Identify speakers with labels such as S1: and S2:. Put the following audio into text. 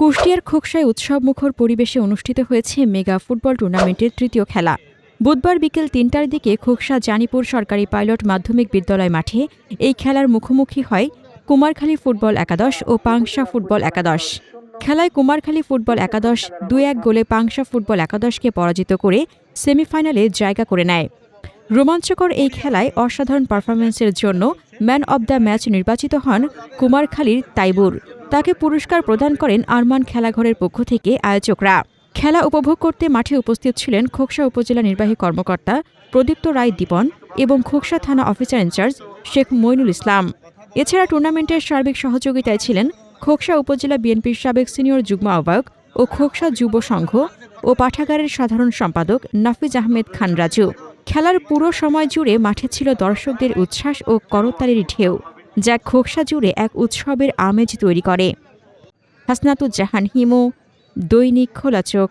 S1: কুষ্টিয়ার খোকসায় উৎসবমুখর পরিবেশে অনুষ্ঠিত হয়েছে মেগা ফুটবল টুর্নামেন্টের তৃতীয় খেলা বুধবার বিকেল তিনটার দিকে খোকসা জানিপুর সরকারি পাইলট মাধ্যমিক বিদ্যালয় মাঠে এই খেলার মুখোমুখি হয় কুমারখালী ফুটবল একাদশ ও পাংশা ফুটবল একাদশ খেলায় কুমারখালী ফুটবল একাদশ দুই এক গোলে পাংশা ফুটবল একাদশকে পরাজিত করে সেমিফাইনালে জায়গা করে নেয় রোমাঞ্চকর এই খেলায় অসাধারণ পারফরম্যান্সের জন্য ম্যান অব দ্য ম্যাচ নির্বাচিত হন কুমারখালীর তাইবুর তাকে পুরস্কার প্রদান করেন আরমান খেলাঘরের পক্ষ থেকে আয়োজকরা খেলা উপভোগ করতে মাঠে উপস্থিত ছিলেন খোকসা উপজেলা নির্বাহী কর্মকর্তা প্রদীপ্ত রায় দীপন এবং খোকসা থানা অফিসার ইনচার্জ শেখ মইনুল ইসলাম এছাড়া টুর্নামেন্টের সার্বিক সহযোগিতায় ছিলেন খোকসা উপজেলা বিএনপির সাবেক সিনিয়র যুগ্ম আহ্বায়ক ও খোকসা যুব সংঘ ও পাঠাগারের সাধারণ সম্পাদক নাফিজ আহমেদ খান রাজু খেলার পুরো সময় জুড়ে মাঠে ছিল দর্শকদের উচ্ছ্বাস ও করতালির ঢেউ যা খোকসা জুড়ে এক উৎসবের আমেজ তৈরি করে
S2: হাসনাতুজ্জাহান হিমু দৈনিক খোলা চোখ